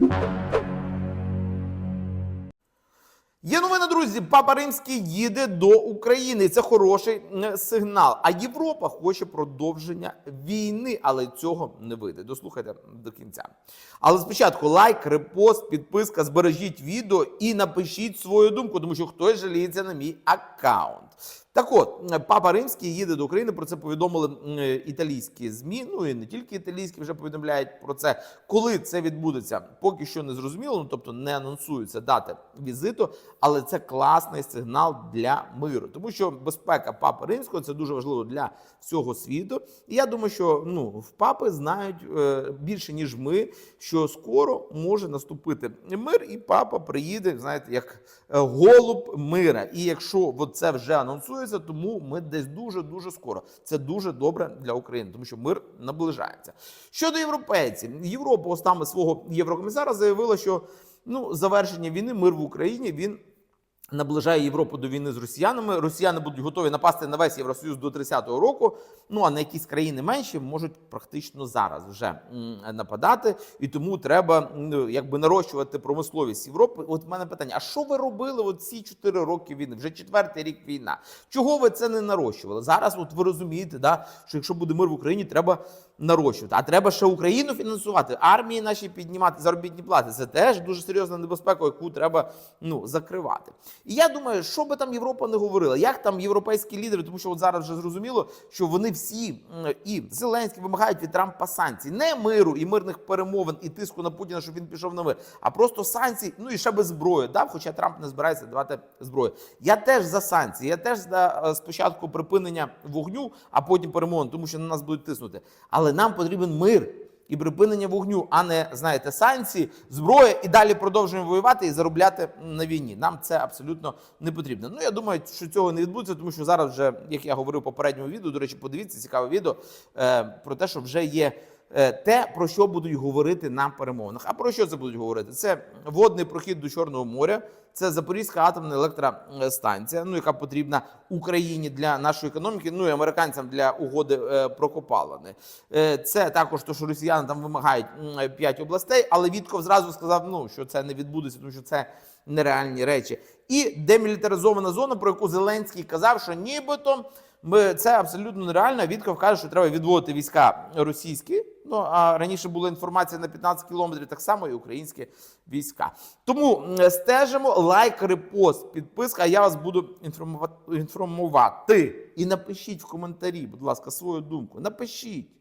Є новина, друзі. Папа Римський їде до України. Це хороший сигнал. А Європа хоче продовження війни, але цього не вийде. Дослухайте до кінця. Але спочатку лайк, репост, підписка, збережіть відео і напишіть свою думку, тому що хтось жаліється на мій аккаунт. Так от, папа Римський їде до України. Про це повідомили італійські змі. Ну і не тільки італійські вже повідомляють про це. Коли це відбудеться, поки що не зрозуміло. Ну тобто не анонсуються дати візиту, але це класний сигнал для миру, тому що безпека папи римського це дуже важливо для всього світу. І я думаю, що ну в папи знають е, більше ніж ми, що скоро може наступити мир, і папа приїде, знаєте, як е, голуб мира. І якщо от це вже анонсується, тому ми десь дуже дуже скоро. Це дуже добре для України, тому що мир наближається. Щодо європейців, Європа устами свого єврокомісара заявила, що ну завершення війни, мир в Україні він. Наближає Європу до війни з росіянами. Росіяни будуть готові напасти на весь Євросоюз до 30-го року. Ну а на якісь країни менші можуть практично зараз вже нападати, і тому треба якби нарощувати промисловість Європи. От в мене питання: а що ви робили от ці 4 роки війни? Вже четвертий рік війна. Чого ви це не нарощували? Зараз, от ви розумієте, да, що якщо буде мир в Україні, треба нарощувати. А треба ще Україну фінансувати, армії наші піднімати заробітні плати. Це теж дуже серйозна небезпека, яку треба ну закривати. І я думаю, що би там Європа не говорила, як там європейські лідери, тому що от зараз вже зрозуміло, що вони всі і Зеленський вимагають від Трампа санкцій, не миру і мирних перемовин і тиску на Путіна, щоб він пішов на мир, а просто санкцій, ну і ще без зброї. Дав, хоча Трамп не збирається давати зброю. Я теж за санкції, я теж за е, спочатку припинення вогню, а потім перемовин, тому що на нас будуть тиснути. Але нам потрібен мир і припинення вогню, а не знаєте, санкції, зброя і далі продовжуємо воювати і заробляти на війні. Нам це абсолютно не потрібно. Ну я думаю, що цього не відбудеться, тому що зараз вже, як я говорив в попередньому відео, до речі, подивіться цікаве відео е, про те, що вже є. Е, Те, про що будуть говорити на перемовинах. А про що це будуть говорити? Це водний прохід до Чорного моря, це Запорізька атомна електростанція, ну яка потрібна Україні для нашої економіки, ну і американцям для угоди е, про копалини. Е, Це також те, що росіяни там вимагають м, п'ять областей, але Вітков зразу сказав, ну що це не відбудеться, тому що це нереальні речі. І демілітаризована зона, про яку Зеленський казав, що нібито ми це абсолютно нереально. Вітков каже, що треба відводити війська російські. Ну а раніше була інформація на 15 кілометрів, так само і українські війська. Тому стежимо лайк, репост, підписка. Я вас буду інформувати. І напишіть в коментарі, будь ласка, свою думку. Напишіть.